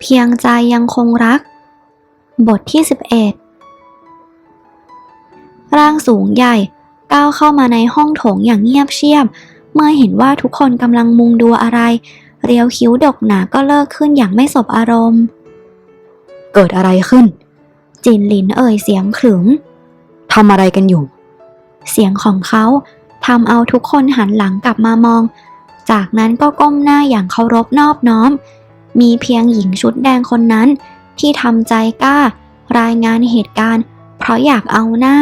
เพียงใจยังคงรัก บทที่ 11 ร่างสูงใหญ่ก้าวเข้ามาในห้องโถงอย่างเงียบเชียบ เมื่อเห็นว่าทุกคนกำลังมุงดูอะไร เรียวคิ้วดกหนาก็เลิกขึ้นอย่างไม่สบอารมณ์ เกิดอะไรขึ้น จินหลินเอ่ยเสียงขรึมทำอะไรกันอยู่ เสียงของเขาทำเอาทุกคนหันหลังกลับมามอง จากนั้นก็ก้มหน้าอย่างเคารพนอบน้อม มีเพียงหญิงชุดแดงคนนั้น ที่ทำใจกล้า รายงานเหตุการณ์ เพราะอยากเอาหน้า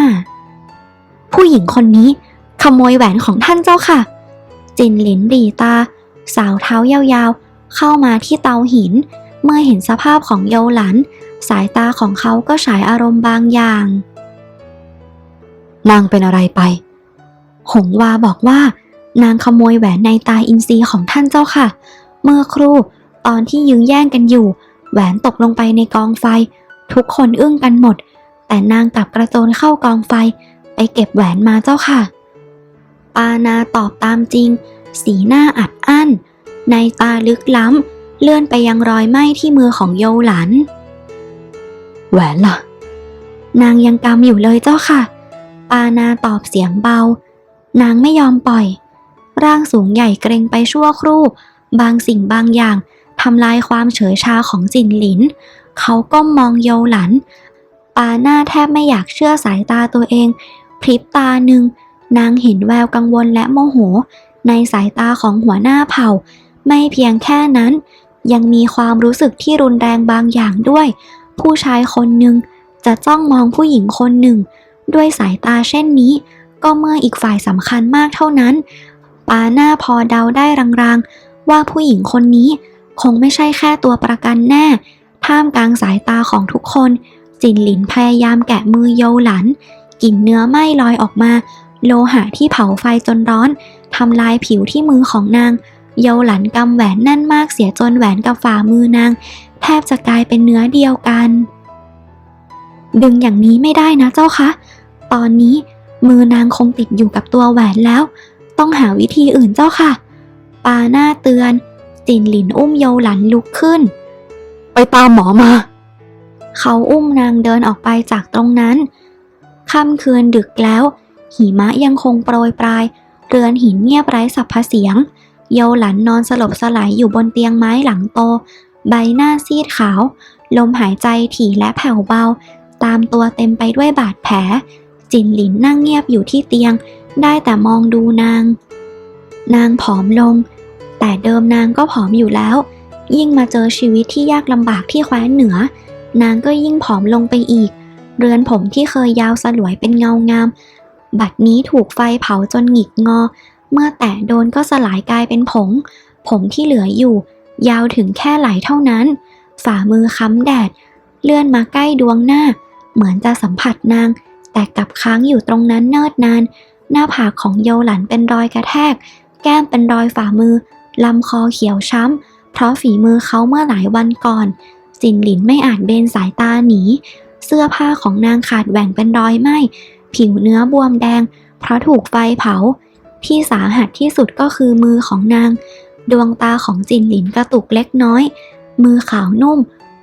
ผู้หญิงคนนี้ขโมยแหวนของท่านเจ้าค่ะ จินหลินดีตา สาวเท้ายาวๆ เข้ามาที่เตาหิน เมื่อเห็นสภาพของโยหลัน สายตาของเขาก็ฉายอารมณ์บางอย่าง นางเป็นอะไรไป หงวาบอกว่า นางขโมยแหวนในตาอินทรีย์ของท่านเจ้าค่ะ เมื่อครู่ ตอนที่ยื้อแย่งกันอยู่ แหวนตกลงไปในกองไฟ ทุกคนอึ้งกันหมด แต่นางกลับกระโจนเข้ากองไฟ ไปเก็บแหวนมาเจ้าค่ะ ปานาตอบตามจริง สีหน้าอัดอั้น ในตาลึกล้ำ เลื่อนไปยังรอยไหม้ที่มือของโยหลัน แหวนล่ะ นางยังกำอยู่เลยเจ้าค่ะ ปานาตอบเสียงเบา นางไม่ยอมปล่อย ร่างสูงใหญ่เกรงไปชั่วครู่บางสิ่งบางอย่างำลายความเฉยชาของจินหลิน เขาก้มมองโยหลัน ปาหน้าแทบไม่อยากเชื่อสายตาตัวเอง พริบตาหนึ่ง นางเห็นแววกังวลและโมโห ในสายตาของหัวหน้าเผ่า ไม่เพียงแค่นั้น ยังมีความรู้สึกที่รุนแรงบางอย่างด้วย ผู้ชายคนหนึ่งจะจ้องมองผู้หญิงคนหนึ่ง ด้วยสายตาเช่นนี้ ก็เมื่ออีกฝ่ายสำคัญมากเท่านั้น ปาหน้าพอเดาได้รางๆว่าผู้หญิงคนนี้ คงไม่ใช่แค่ตัวประกันแน่ ท่ามกลางสายตาของทุกคน จินหลินพยายามแกะมือโยหลันกลิ่นเนื้อไหม้ลอยออกมา โลหะที่เผาไฟจนร้อนทำลายผิวที่มือของนางโยหลันกำแหวนแน่นมากเสียจนแหวนกับฝ่ามือนาง แทบจะกลายเป็นเนื้อเดียวกัน ดึงอย่างนี้ไม่ได้นะเจ้าคะ ตอนนี้มือนางคงติดอยู่กับตัวแหวนแล้ว ต้องหาวิธีอื่นเจ้าค่ะ ปาหน้าเตือน จินหลินอุ้มโยหลันลุกขึ้น ไปตามหมอมา เขาอุ้มนางเดินออกไปจากตรงนั้น ค่ำคืนดึกแล้ว หิมะยังคงโปรยปลาย เรือนหินเงียบไร้สัพพเสียงโยหลันนอนสลบสลายอยู่บนเตียงไม้หลังโต ใบหน้าซีดขาว ลมหายใจถี่และแผ่วเบา ตามตัวเต็มไปด้วยบาดแผล จินหลินนั่งเงียบอยู่ที่เตียง ได้แต่มองดูนาง นางผอมลง แต่เดิมนางก็ผอมอยู่แล้ว ยิ่งมาเจอชีวิตที่ยากลำบากที่แคว้นเหนือ นางก็ยิ่งผอมลงไปอีก เรือนผมที่เคยยาวสลวยเป็นเงางาม บัดนี้ถูกไฟเผาจนหงิกงอ เมื่อแตะโดนก็สลายกลายเป็นผง ผมที่เหลืออยู่ ยาวถึงแค่ไหลเท่านั้น ฝ่ามือค้ำแดด เลื่อนมาใกล้ดวงหน้า เหมือนจะสัมผัสนาง แต่กลับค้างอยู่ตรงนั้นเนิดนาน หน้าผากของโยหลันเป็นรอยกระแทก แก้มเป็นรอยฝ่ามือ ลำคอเขียวช้ำ เพราะฝีมือเขาเมื่อหลายวันก่อน จินหลินไม่อาจเบนสายตาหนี เสื้อผ้าของนางขาดแหว่งเป็นรอยไหมผิวเนื้อบวมแดง เพราะถูกไฟเผา ที่สาหัสที่สุดก็คือมือของนาง ดวงตาของจินหลินกระตุกเล็กน้อย มือขาวนุ่ม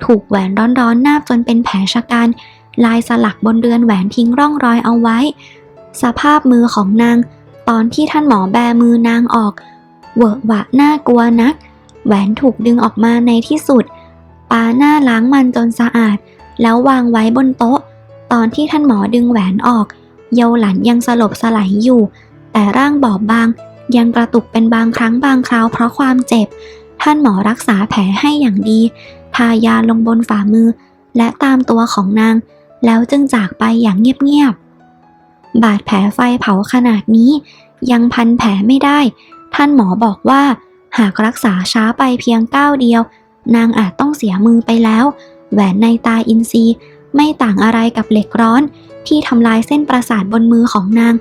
ถูกแหวนร้อนๆนาบจนเป็นแผลชะกันลายสลักบนเรือนแหวนทิ้งร่องรอยเอาไว้ สภาพมือของนาง ตอนที่ท่านหมอแบมือนางออก เวอะหวะน่ากลัวนัก แหวนถูกดึงออกมาในที่สุด ปาหน้าล้างมันจนสะอาด แล้ววางไว้บนโต๊ะ ตอนที่ท่านหมอดึงแหวนออก เยาหลันยังสลบสลายอยู่ แต่ร่างบอบบาง ยังกระตุกเป็นบางครั้งบางคราวเพราะความเจ็บ ท่านหมอรักษาแผลให้อย่างดี ทายาลงบนฝ่ามือ และตามตัวของนาง แล้วจึงจากไปอย่างเงียบๆบาดแผลไฟเผาขนาดนี้ ยังพันแผลไม่ได้ ท่านหมอบอกว่า หากรักษาช้าไปเพียงก้าวเดียว นางอาจต้องเสียมือไปแล้ว แหวนในตาอินทรีย์ไม่ต่างอะไรกับเหล็กร้อน ที่ทำลายเส้นประสาทบนมือของนาง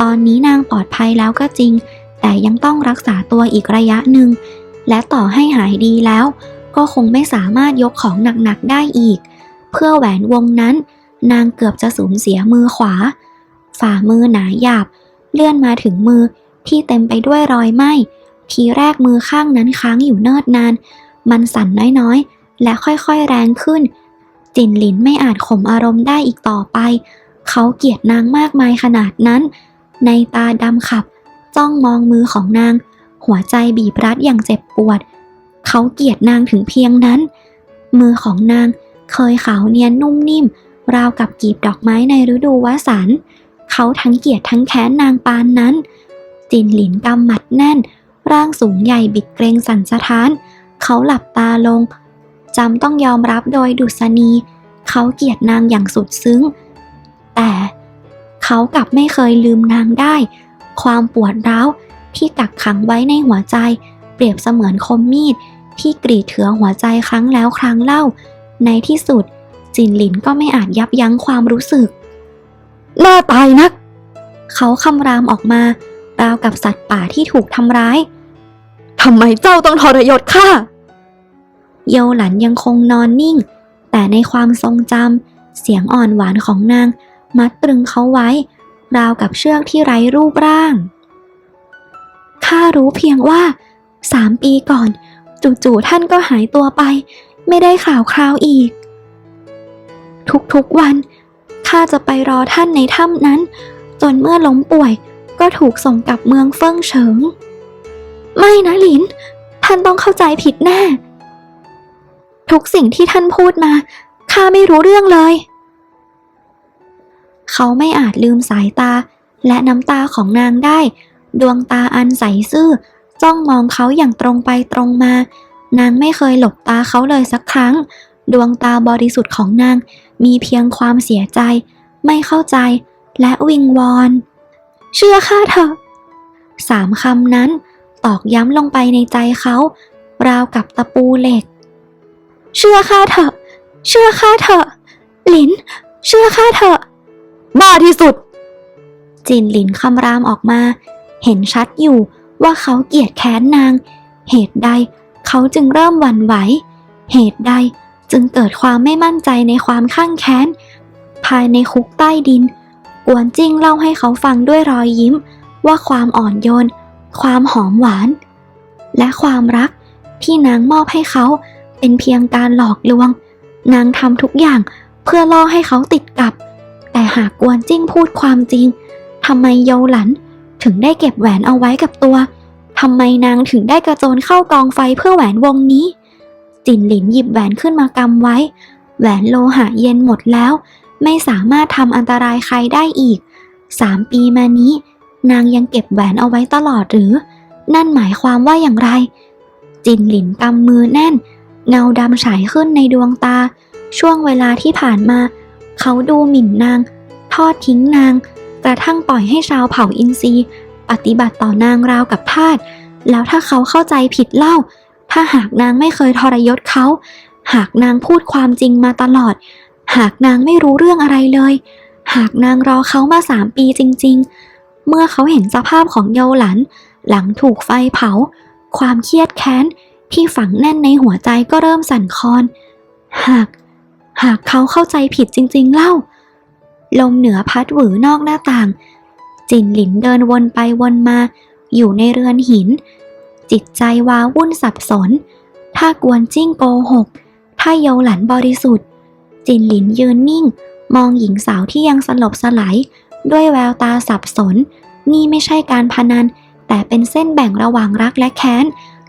ตอนนี้นางปลอดภัยแล้วก็จริง แต่ยังต้องรักษาตัวอีกระยะหนึ่ง และต่อให้หายดีแล้ว ก็คงไม่สามารถยกของหนักๆได้อีก เพื่อแหวนวงนั้น นางเกือบจะสูญเสียมือขวา ฝ่ามือหนาหยาบ เลื่อนมาถึงมือ ที่เต็มไปด้วยรอยไหม้ทีแรกมือข้างนั้นค้างอยู่เนิดนาน มันสั่นน้อยและค่อยๆแรงขึ้น จินหลินไม่อาจข่มอารมณ์ได้อีกต่อไป เขาเกลียดนางมากมายขนาดนั้น ในตาดำขับ จ้องมองมือของนาง หัวใจบีบรัดอย่างเจ็บปวด เขาเกลียดนางถึงเพียงนั้น มือของนางเคยขาวเนียนนุ่มนิ่ม ราวกับกีบดอกไม้ในฤดูวสันต์เขาทั้งเกลียดทั้งแค้นนางปานนั้น จินหลินกำหมัดแน่น ร่างสูงใหญ่บิดเกรงสั่นสะท้าน เขาหลับตาลงจำต้องยอมรับโดยดุษณี เขาเกลียดนางอย่างสุดซึ้ง แต่เขากลับไม่เคยลืมนางได้ ความปวดร้าวที่กักขังไว้ในหัวใจ เปรียบเสมือนคมมีด ที่กรีดเถือหัวใจครั้งแล้วครั้งเล่า ในที่สุด จินหลินก็ไม่อาจยับยั้งความรู้สึกน่าตายนัก เขาคำรามออกมา ราวกับสัตว์ป่าที่ถูกทำร้าย ทำไมเจ้าต้องทรยศข้า เยาหลันยังคงนอนนิ่ง แต่ในความทรงจำเสียงอ่อนหวานของนาง มัดตรึงเขาไว้ ราวกับเชือกที่ไร้รูปร่าง ข้ารู้เพียงว่าสามปีก่อนจู่ๆท่านก็หายตัวไป ไม่ได้ข่าวคราวอีก ทุกๆวันข้าจะไปรอท่านในถ้ำนั้น จนเมื่อล้มป่วย ก็ถูกส่งกลับเมืองเฟิ่งเฉิง ไม่นะหลิน ท่านต้องเข้าใจผิดแน่ ทุกสิ่งที่ท่านพูดมา ข้าไม่รู้เรื่องเลย เขาไม่อาจลืมสายตาและน้ำตาของนางได้ ดวงตาอันใสซื่อ จ้องมองเขาอย่างตรงไปตรงมา นางไม่เคยหลบตาเขาเลยสักครั้ง ดวงตาบริสุทธิ์ของนางมีเพียงความเสียใจ ไม่เข้าใจ และวิงวอน เชื่อข้าเถอะสามคำนั้นตอกย้ำลงไปในใจเขา ราวกับตะปูเหล็ก เชื่อข้าเถอะ เชื่อข้าเถอะ หลิน เชื่อข้าเถอะ บ้าที่สุด จินหลินคำรามออกมา เห็นชัดอยู่ว่าเขาเกลียดแค้นนาง เหตุใดเขาจึงเริ่มหวั่นไหว เหตุใดจึงเกิดความไม่มั่นใจในความข้างแค้น ภายในคุกใต้ดิน กวนจิ้งเล่าให้เขาฟังด้วยรอยยิ้ม ว่าความอ่อนโยน ความหอมหวาน และความรักที่นางมอบให้เขาเป็นเพียงการหลอกลวง นางทำทุกอย่างเพื่อล่อให้เขาติดกับ แต่หากกวนจิ้งพูดความจริงทำไมโยหลันถึงได้เก็บแหวนเอาไว้กับตัวทำไมนางถึงได้กระโจนเข้ากองไฟเพื่อแหวนวงนี้ จินหลินหยิบแหวนขึ้นมากำไว้ แหวนโลหะเย็นหมดแล้ว ไม่สามารถทำอันตรายใครได้อีกสามปีมานี้ นางยังเก็บแหวนเอาไว้ตลอดหรือ นั่นหมายความว่าอย่างไร จินหลินกำมือแน่น เงาดำฉายขึ้นในดวงตา ช่วงเวลาที่ผ่านมา เขาดูหมิ่นนาง ทอดทิ้งนาง กระทั่งปล่อยให้ชาวเผ่าอินซีปฏิบัติต่อนางราวกับทาสแล้วถ้าเขาเข้าใจผิดเล่า ถ้าหากนางไม่เคยทรยศเขา หากนางพูดความจริงมาตลอด หากนางไม่รู้เรื่องอะไรเลย หากนางรอเขามาสามปีจริง ๆ เมื่อเขาเห็นสภาพของเยาหลัน หลังถูกไฟเผา ความเครียดแค้นที่ฝังแน่นในหัวใจก็เริ่มสั่นคลอน หาก หากเขาเข้าใจผิดจริง ๆ เล่า ลมเหนือพัดหวือนอกหน้าต่าง จินหลินเดินวนไปวนมา อยู่ในเรือนหิน จิตใจว้าวุ่นสับสน ถ้ากวนจิ้งโกหก ถ้าเยาหลันบริสุทธิ์ จินหลินยืนนิ่ง มองหญิงสาวที่ยังสลบสลายด้วยแววตาสับสน นี่ไม่ใช่การพนัน แต่เป็นเส้นแบ่งระหว่างรักและแค้น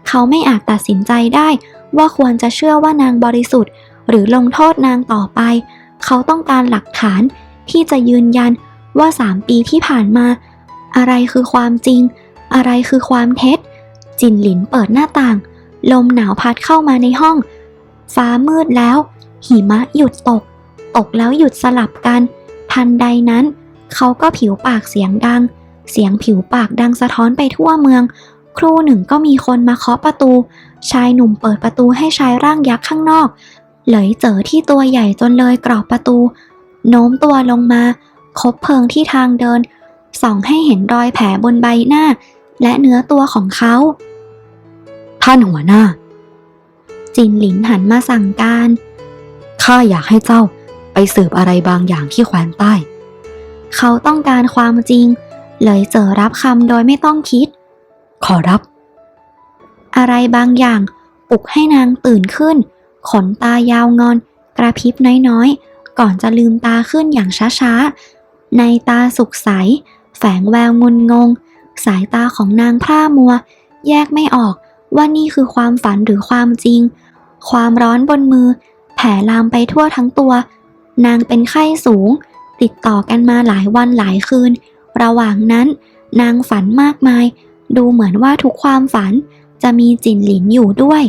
เขาไม่อาจตัดสินใจได้ว่าควรจะเชื่อว่านางบริสุทธิ์ หรือลงโทษนางต่อไป เขาต้องการหลักฐานที่จะยืนยันว่าสามปีที่ผ่านมา อะไรคือความจริง อะไรคือความเท็จ จินหลินเปิดหน้าต่าง ลมหนาวพัดเข้ามาในห้อง ฟ้ามืดแล้ว หิมะหยุดตก ตกแล้วหยุดสลับกัน ทันใดนั้น เขาก็ผิวปากเสียงดัง เสียงผิวปากดังสะท้อนไปทั่วเมือง ครู่หนึ่งก็มีคนมาเคาะประตู ชายหนุ่มเปิดประตูให้ชายร่างยักษ์ข้างนอก เหลยเจอที่ตัวใหญ่จนเลยกรอบประตู โน้มตัวลงมา คบเพลิงที่ทางเดิน ส่องให้เห็นรอยแผลบนใบหน้า และเนื้อตัวของเขา ท่านหัวหน้า จินหลินหันมาสั่งการ ข้าอยากให้เจ้าไปสืบอะไรบางอย่างที่แคว้นใต้ เขาต้องการความจริง เลยเจอรับคำโดยไม่ต้องคิด ขอรับ อะไรบางอย่างปลุกให้นางตื่นขึ้น ขนตายาวงอน กระพริบน้อยๆ ก่อนจะลืมตาขึ้นอย่างช้าๆ ในตาสุขใส แฝงแววงุนงง สายตาของนางพร่ามัว แยกไม่ออกว่านี่คือความฝันหรือความจริง ความร้อนบนมือ แผ่ลามไปทั่วทั้งตัว นางเป็นไข้สูง ติดต่อกันมาหลายวันหลายคืน ระหว่างนั้น นางฝันมากมาย ดูเหมือนว่าทุกความฝันจะมีจินหลินอยู่ด้วย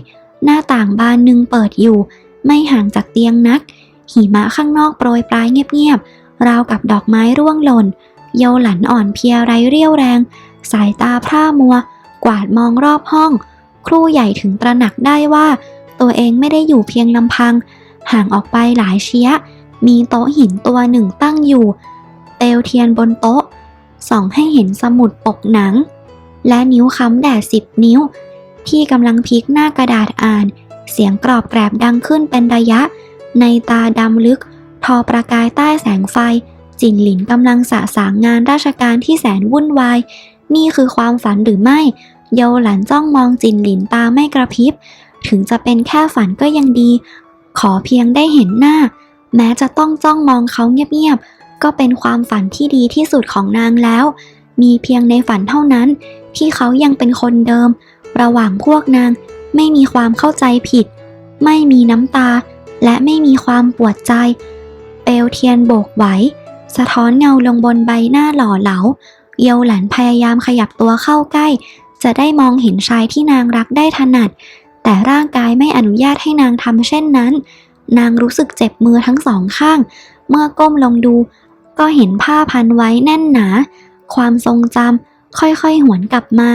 หน้าต่างบานหนึ่งเปิดอยู่ ไม่ห่างจากเตียงนัก หิมะข้างนอกโปรยปลายเงียบๆ ราวกับดอกไม้ร่วงหล่น เยาหลันอ่อนเพลียไร้เรี่ยวแรง สายตาพร่ามัว กวาดมองรอบห้อง ครู่ใหญ่ถึงตระหนักได้ว่า ตัวเองไม่ได้อยู่เพียงลำพัง ห่างออกไปหลายเชียมีโต๊ะหินตัวหนึ่งตั้งอยู่เปลเทียนบนโต๊ะ ส่องให้เห็นสมุดปกหนัง และนิ้วค้ำแดดสิบนิ้ว ที่กำลังพลิกหน้ากระดาษอ่าน เสียงกรอบแกรบดังขึ้นเป็นระยะ ในตาดำลึก ทอประกายใต้แสงไฟ จินหลินกำลังสะสางงานราชการที่แสนวุ่นวาย นี่คือความฝันหรือไม่ เยาหลันจ้องมองจินหลินตาไม่กระพริบ ถึงจะเป็นแค่ฝันก็ยังดี ขอเพียงได้เห็นหน้า แม้จะต้องจ้องมองเขาเงียบๆ ก็เป็นความฝันที่ดีที่สุดของนางแล้ว มีเพียงในฝันเท่านั้น ที่เขายังเป็นคนเดิม ระหว่างพวกนางไม่มีความเข้าใจผิด ไม่มีน้ำตา และไม่มีความปวดใจ เปลวเทียนโบกไหว สะท้อนเงาลงบนใบหน้าหล่อเหลา เยาหลันพยายามขยับตัวเข้าใกล้ จะได้มองเห็นชายที่นางรักได้ถนัด แต่ร่างกายไม่อนุญาตให้นางทำเช่นนั้น นางรู้สึกเจ็บมือทั้งสองข้าง เมื่อก้มลงดู ก็เห็นผ้าพันไว้แน่นหนา ความทรงจำค่อยๆหวนกลับมา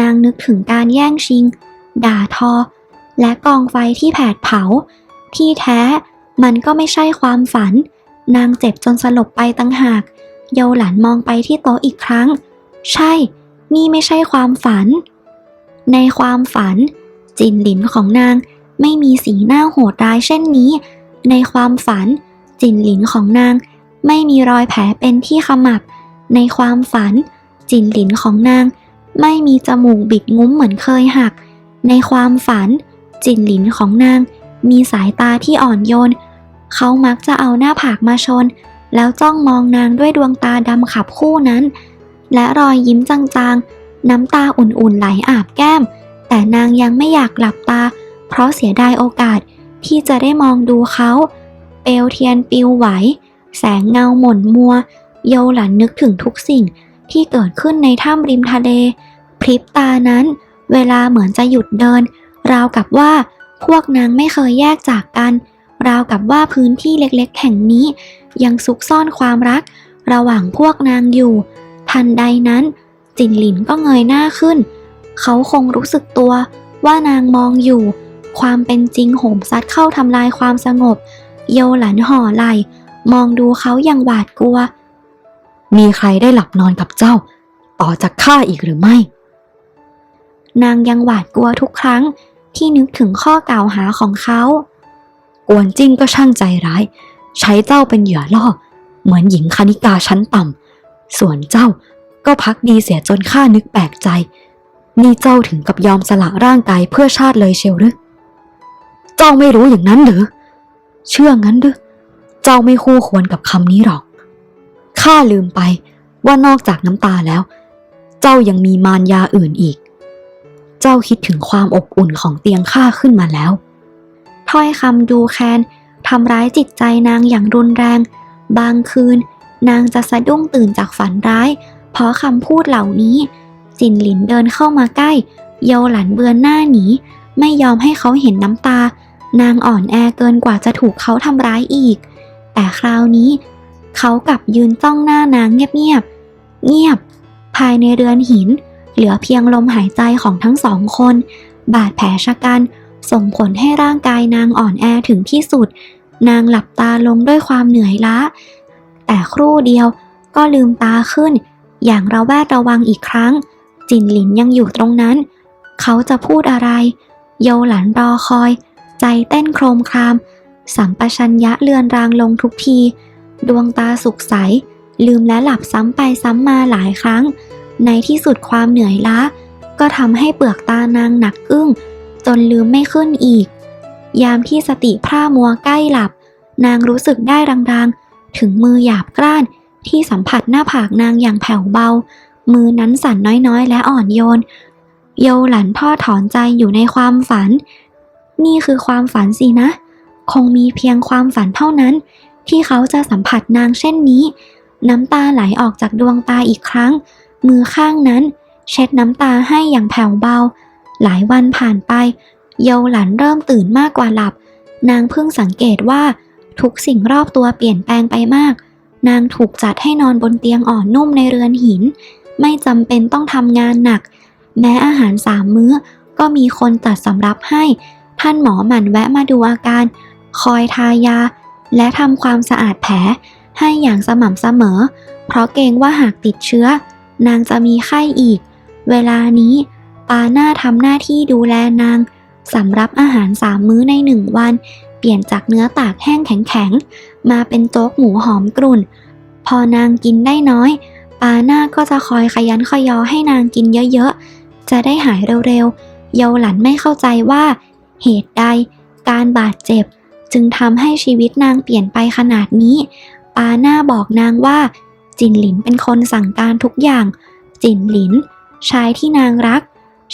นางนึกถึงการแย่งชิง ด่าทอ และกองไฟที่แผดเผา ที่แท้มันก็ไม่ใช่ความฝัน นางเจ็บจนสลบไปตั้งหาก เยาหลันมองไปที่โต๊ะอีกครั้ง ใช่ นี่ไม่ใช่ความฝัน ในความฝัน จินหลินของนางไม่มีสีหน้าโหดร้ายเช่นนี้ ในความฝัน จินหลินของนาง ไม่มีรอยแผลเป็นที่ขมับ ในความฝัน จินหลินของนาง ไม่มีจมูกบิดงุ้มเหมือนเคยหัก ในความฝัน จินหลินของนาง มีสายตาที่อ่อนโยน เขามักจะเอาหน้าผากมาชน แล้วจ้องมองนางด้วยดวงตาดำขับคู่นั้น และรอยยิ้มจางๆ น้ำตาอุ่นๆไหลอาบแก้ม แต่นางยังไม่อยากหลับตา เพราะเสียดายโอกาสที่จะได้มองดูเขา เปลวเทียนปิวไหว แสงเงาหม่นมัวเยหลันนึกถึงทุกสิ่งที่เกิดขึ้นในถ้ำริมทะเล พริบตานั้น เวลาเหมือนจะหยุดเดิน ราวกับว่าพวกนางไม่เคยแยกจากกัน ราวกับว่าพื้นที่เล็กๆ แห่งนี้ ยังซุกซ่อนความรัก ระหว่างพวกนางอยู่ ทันใดนั้น จินหลินก็เงยหน้าขึ้น เขาคงรู้สึกตัวว่านางมองอยู่ ความเป็นจริงโหมซัดเข้าทำลายความสงบ โยหลันห่อไหลมองดูเขาอย่างหวาดกลัว มีใครได้หลับนอนกับเจ้า ต่อจากข้าอีกหรือไม่ นางยังหวาดกลัวทุกครั้งที่นึกถึงข้อกล่าวหาของเขากวนจิ้งก็ช่างใจร้าย ใช้เจ้าเป็นเหยื่อล่อ เหมือนหญิงคณิกาชั้นต่ำส่วนเจ้าก็พักดีเสียจนข้านึกแปลกใจ นี่เจ้าถึงกับยอมสละร่างกายเพื่อชาติเลยเชียวหรือ เจ้าไม่รู้อย่างนั้นหรือ เชื่องั้นหรือ เจ้าไม่คู่ควรกับคำนี้หรอก ข้าลืมไปว่านอกจากน้ำตาแล้ว เจ้ายังมีมารยาอื่นอีก เจ้าคิดถึงความอบอุ่นของเตียงข้าขึ้นมาแล้ว ถ้อยคำดูแคลนทำร้ายจิตใจนางอย่างรุนแรง บางคืน นางจะสะดุ้งตื่นจากฝันร้าย เพราะคำพูดเหล่านี้ จินหลินเดินเข้ามาใกล้ เยาหลันเบือนหน้าหนี ไม่ยอมให้เขาเห็นน้ำตา นางอ่อนแอเกินกว่าจะถูกเขาทำร้ายอีก แต่คราวนี้ เขากลับยืนจ้องหน้านางเงียบๆ เงียบ ภายในเรือนหิน เหลือเพียงลมหายใจของทั้งสองคน บาดแผลชะกัน ส่งผลให้ร่างกายนางอ่อนแอถึงที่สุด นางหลับตาลงด้วยความเหนื่อยล้า แต่ครู่เดียวก็ลืมตาขึ้นอย่างระแวดระวังอีกครั้ง จินหลินยังอยู่ตรงนั้น เขาจะพูดอะไร โยหลันรอคอย ใจเต้นโครมคราม สัมปชัญญะเลือนรางลงทุกที ดวงตาสุขใส ลืมและหลับซ้ำไปซ้ำมาหลายครั้ง ในที่สุดความเหนื่อยล้า ก็ทำให้เปลือกตานางหนักอึ้ง จนลืมไม่ขึ้นอีก ยามที่สติพร่ามัวใกล้หลับ นางรู้สึกได้รางๆ ถึงมือหยาบกร้านที่สัมผัสหน้าผากนางอย่างแผ่วเบา มือนั้นสั่นน้อยๆ และอ่อนโยน โยหลันพ่อถอนใจอยู่ในความฝัน นี่คือความฝันสินะ คงมีเพียงความฝันเท่านั้น ที่เขาจะสัมผัสนางเช่นนี้ น้ำตาไหลออกจากดวงตาอีกครั้ง มือข้างนั้น เช็ดน้ำตาให้อย่างแผ่วเบา หลายวันผ่านไปเยหลันเริ่มตื่นมากกว่าหลับ นางเพิ่งสังเกตว่าทุกสิ่งรอบตัวเปลี่ยนแปลงไปมาก นางถูกจัดให้นอนบนเตียงอ่อนนุ่มในเรือนหิน ไม่จำเป็นต้องทำงานหนัก แม้อาหารสามมื้อ ก็มีคนจัดสำรับให้ ท่านหมอหมั่นแวะมาดูอาการ คอยทายา และทำความสะอาดแผล ให้อย่างสม่ำเสมอ เพราะเกรงว่าหากติดเชื้อ นางจะมีไข้อีก เวลานี้ ปาหน้าทำหน้าที่ดูแลนางสำรับอาหารสามมื้อในหนึ่งวัน เปลี่ยนจากเนื้อตากแห้งแข็งๆ มาเป็นโจ๊กหมูหอมกรุ่น พอนางกินได้น้อย ปาหน้าก็จะคอยขยันขยอให้นางกินเยอะๆ จะได้หายเร็วๆ เยาหลันไม่เข้าใจว่า เหตุใด การบาดเจ็บ จึงทำให้ชีวิตนางเปลี่ยนไปขนาดนี้ ปาหน้าบอกนางว่า จินหลินเป็นคนสั่งการทุกอย่าง จินหลิน ชายที่นางรัก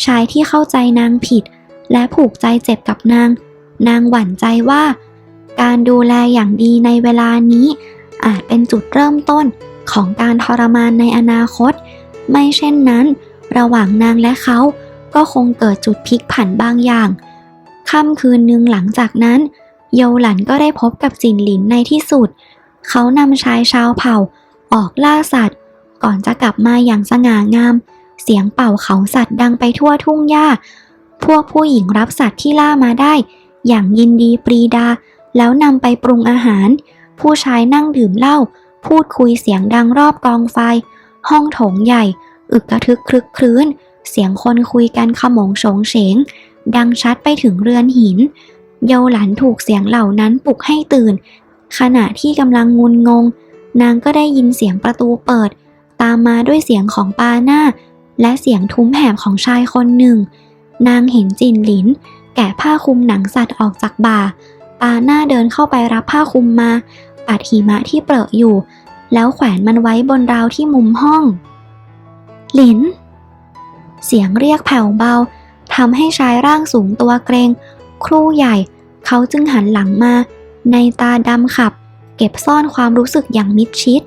ชายที่เข้าใจนางผิด และผูกใจเจ็บกับนาง นางหวั่นใจว่า การดูแลอย่างดีในเวลานี้ อาจเป็นจุดเริ่มต้น ของการทรมานในอนาคต ไม่เช่นนั้น ระหว่างนางและเขาก็คงเกิดจุดพลิกผันบางอย่าง ค่ำคืนหนึ่งหลังจากนั้นโยหลันก็ได้พบกับจินหลินในที่สุด เขานำชายชาวเผ่า ออกล่าสัตว์ ก่อนจะกลับมาอย่างสง่างาม เสียงเป่าเขาสัตว์ดังไปทั่วทุ่งหญ้า พวกผู้หญิงรับสัตว์ที่ล่ามาได้ อย่างยินดีปรีดา แล้วนำไปปรุงอาหาร ผู้ชายนั่งดื่มเหล้า พูดคุยเสียงดังรอบกองไฟ ห้องโถงใหญ่ อึกกระทึกคลึกครื้น เสียงคนคุยกันขมงโฉงเฉง ดังชัดไปถึงเรือนหิน เยาหลันถูกเสียงเหล่านั้นปลุกให้ตื่น ขณะที่กำลังงุนงง นางก็ได้ยินเสียงประตูเปิด ตามมาด้วยเสียงของปาหน้า และเสียงทุ้มแหบของชายคนหนึ่ง นางเห็นจินหลิน แกะผ้าคลุมหนังสัตว์ออกจากบ่าปาหน้าเดินเข้าไปรับผ้าคลุมมา ปัดหิมะที่เปรอะอยู่ แล้วแขวนมันไว้บนราวที่มุมห้อง หลิน เสียงเรียกแผ่วเบาทำให้ชายร่างสูงตัวเกรง ครูใหญ่ เขาจึงหันหลังมา ในตาดำขับ เก็บซ่อนความรู้สึกอย่างมิดชิด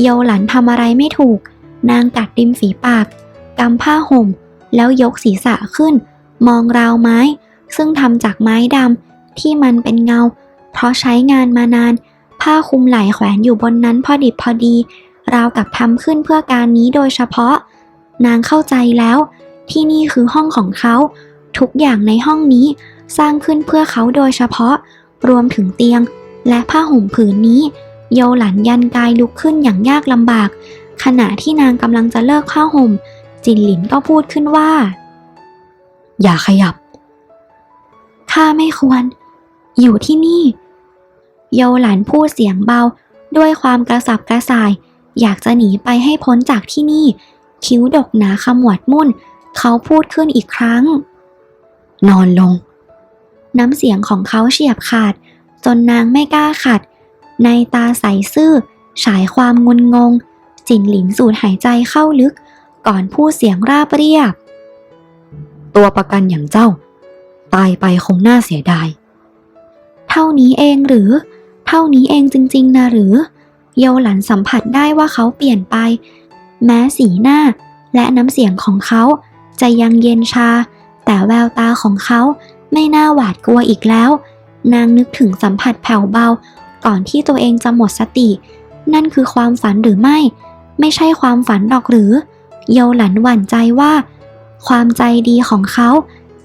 เยาหลันทำอะไรไม่ถูก นางกัดริมฝีปากกำผ้าห่ม แล้วยกศีรษะขึ้น มองราวไม้ ซึ่งทำจากไม้ดำที่มันเป็นเงา เพราะใช้งานมานาน ผ้าคลุมไหล่แขวนอยู่บนนั้นพอดิบพอดี ราวกับทำขึ้นเพื่อการนี้โดยเฉพาะ นางเข้าใจแล้ว ที่นี่คือห้องของเขา ทุกอย่างในห้องนี้สร้างขึ้นเพื่อเขาโดยเฉพาะ รวมถึงเตียง และผ้าห่มผืนนี้ โยหลันยันกายลุกขึ้นอย่างยากลำบาก ขณะที่นางกำลังจะเลิกผ้าห่ม จินหลินก็พูดขึ้นว่า อย่าขยับข้าไม่ควร อยู่ที่นี่ โยหลันพูดเสียงเบา ด้วยความกระสับกระส่าย อยากจะหนีไปให้พ้นจากที่นี่ คิ้วดกหนาขมวดมุ่น เขาพูดขึ้นอีกครั้ง นอนลง น้ำเสียงของเขาเฉียบขาด จนนางไม่กล้าขัด ในตาใสซื่อ ฉายความงุนงง จินหลินสูดหายใจเข้าลึก ก่อนพูดเสียงราบเรียบ ตัวประกันอย่างเจ้า ตายไปคงน่าเสียดายเท่านี้เองหรือ เท่านี้เองจริงๆนะหรือโยหลันสัมผัสได้ว่าเขาเปลี่ยนไป แม้สีหน้าและน้ำเสียงของเขาจะยังเย็นชา แต่แววตาของเขาไม่น่าหวาดกลัวอีกแล้ว นางนึกถึงสัมผัสแผ่วเบา ก่อนที่ตัวเองจะหมดสติ นั่นคือความฝันหรือไม่ ไม่ใช่ความฝันหรอกหรือโยหลันหวั่นใจว่า ความใจดีของเขา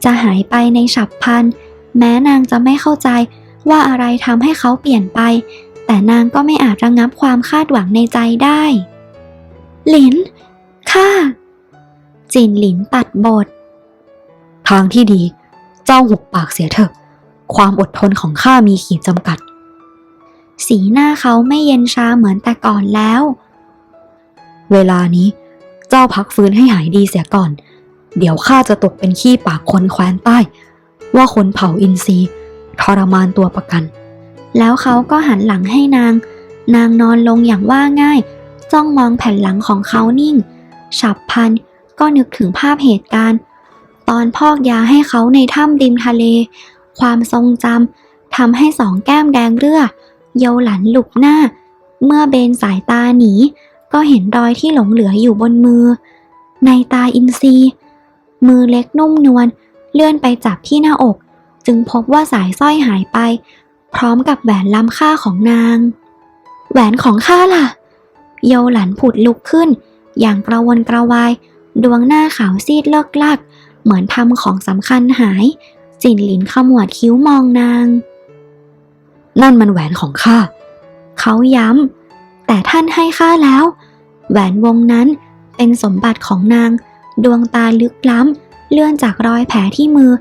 จะหายไปในฉับพลัน แม้นางจะไม่เข้าใจ ว่าอะไรทำให้เขาเปลี่ยนไป แต่นางก็ไม่อาจระงับความคาดหวังในใจได้ หลินข้าจินหลินตัดบท ทางที่ดี เจ้าหุบปากเสียเถอะ ความอดทนของข้ามีขีดจำกัด สีหน้าเขาไม่เย็นชาเหมือนแต่ก่อนแล้ว เวลานี้ เจ้าพักฟื้นให้หายดีเสียก่อน เดี๋ยวข้าจะตกเป็นขี้ปากคนแคว้นใต้ ว่าคนเผ่าอินทรีย์ ทรมานตัวประกัน แล้วเขาก็หันหลังให้นาง นางนอนลงอย่างว่าง่าย จ้องมองแผ่นหลังของเขานิ่ง ฉับพลันก็นึกถึงภาพเหตุการณ์ ตอนพอกยาให้เขาในถ้ำริมทะเล ความทรงจำทำให้สองแก้มแดงเรือ เยาหลันหลุกหน้า เมื่อเบนสายตาหนี ก็เห็นรอยที่หลงเหลืออยู่บนมือ ในตาอินซีมือเล็กนุ่มนวลเลื่อนไปจับที่หน้าอก จึงพบว่าสายสร้อยหายไป พร้อมกับแหวนล้ำค่าของนาง แหวนของข้าล่ะเยหลันผุดลุกขึ้น อย่างกระวนกระวาย ดวงหน้าขาวซีดเลิกลัก เหมือนทำของสำคัญหาย จินหลินขมวดคิ้วมองนาง นั่นมันแหวนของข้า เขาย้ำ แต่ท่านให้ข้าแล้ว แหวนวงนั้นเป็นสมบัติของนาง ดวงตาลึกล้ำ เลื่อนจากรอยแผลที่มือ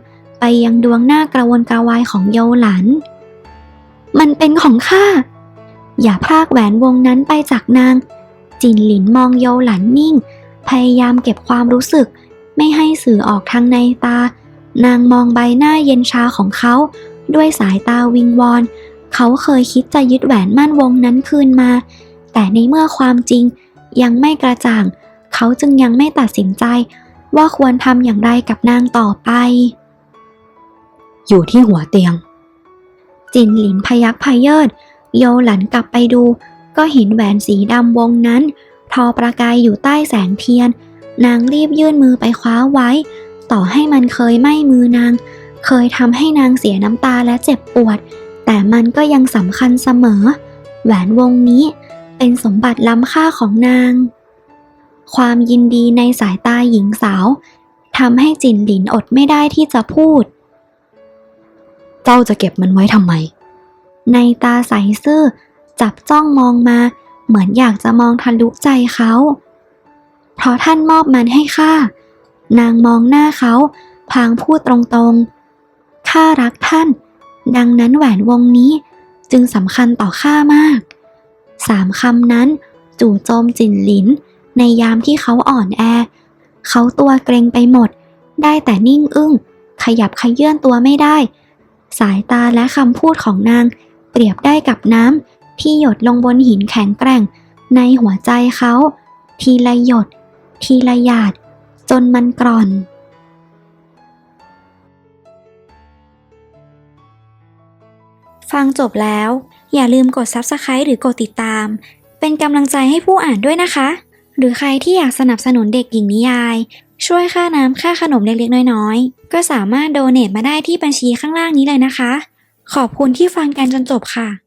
ไปยังดวงหน้ากระวนกระวายของโยหลัน มันเป็นของข้า อย่าพากแหวนวงนั้นไปจากนาง จินหลินมองโยหลันนิ่ง พยายามเก็บความรู้สึก ไม่ให้สื่อออกทางในตา นางมองใบหน้าเย็นชาของเขา ด้วยสายตาวิงวอน เขาเคยคิดจะยึดแหวนมั่นวงนั้นคืนมา แต่ในเมื่อความจริงยังไม่กระจ่าง เขาจึงยังไม่ตัดสินใจว่าควรทำอย่างไรกับนางต่อไป อยู่ที่หัวเตียง จินหลินพยักพยเยิดโยหลันกลับไปดู ก็เห็นแหวนสีดำวงนั้น ทอประกายอยู่ใต้แสงเทียน นางรีบยื่นมือไปคว้าไว้ ต่อให้มันเคยไหม้มือนาง เคยทำให้นางเสียน้ำตาและเจ็บปวด แต่มันก็ยังสำคัญเสมอ แหวนวงนี้เป็นสมบัติล้ำค่าของนาง ความยินดีในสายตาหญิงสาวทำให้จินหลินอดไม่ได้ที่จะพูด เจ้าจะเก็บมันไว้ทำไม ในตาใสซื่อจับจ้องมองมา เหมือนอยากจะมองทะลุใจเขา เพราะท่านมอบมันให้ข้า นางมองหน้าเขา พางพูดตรงๆ ข้ารักท่าน ดังนั้นแหวนวงนี้จึงสำคัญต่อข้ามาก สามคำนั้นจู่โจมจินหลิน ในยามที่เขาอ่อนแอ เขาตัวเกรงไปหมด ได้แต่นิ่งอึ้ง ขยับขยื่นตัวไม่ได้ สายตาและคำพูดของนาง เปรียบได้กับน้ำที่หยดลงบนหินแข็งแกร่ง ในหัวใจเขา ทีละหยด ทีละหยาด จนมันกร่อนฟังจบแล้ว อย่าลืมกด Subscribe หรือกดติดตาม เป็นกำลังใจให้ผู้อ่านด้วยนะคะ หรือใครที่อยากสนับสนุนเด็กหญิงนิยาย ช่วยค่าน้ำค่าขนมเล็กๆ น้อยๆ ก็สามารถโดเน a มาได้ที่บัญชีข้างล่างนี้เลยนะคะ ขอบคุณที่ฟังกันจนจบค่ะ